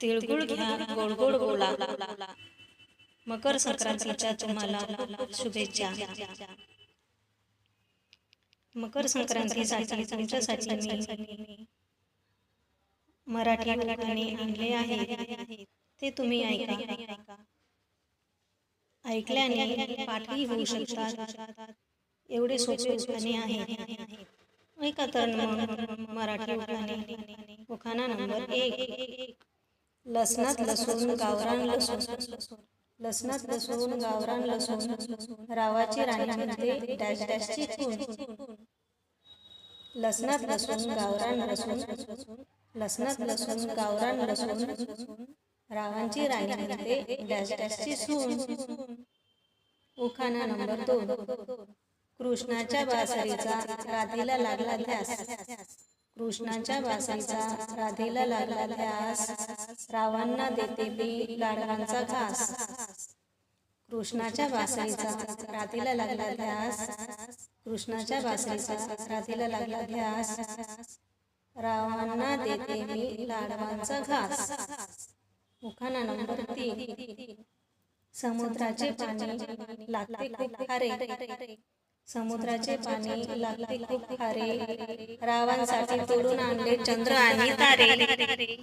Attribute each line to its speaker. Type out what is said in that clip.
Speaker 1: तिळगुळ घ्या गोड गोड बोला. मकर संक्रांतीच्या तुम्हाला शुभेच्छा. मकर संक्रांतीसाठी तुमच्यासाठी मी मराठी गाणी आणले आहे. ते तुम्ही ऐका. ऐकल्याने पाठही होऊ शकतात. एवढे सोपे उखाणे आहे ऐका तर मराठी उखाणे. उखाणा नंबर एक. लसणात लसूण गावरान लसूण. लसणात लसूण गावरान लसूण. रावाची राणी म्हणते डॅश डॅशची खून लसणात लसूण गावरान लसूण. लसणात लसूण गावरान लसूण. रावांची राणी म्हणते डॅश डॅशची सून. उखाणा नंबर दोन. कृष्णाच्या बासरीचा राधेला लागला ध्यास. कृष्णाच्या वासांचा राधेला लागला ध्यास रावांना देते ती लाडवांचा घास. कृष्णाच्या वासांचा राधेला लागला ध्यास कृष्णाच्या वासांचा राधेला लागला ध्यास रावांना देते मी लाडवांचा घास. उखाना नंबर तीन. समुद्राचे पाणी लागते खूप खारे. समुद्राचे पाणी लागते खूप खारे रावांसाठी तोडून आणले चंद्र आणि तारे.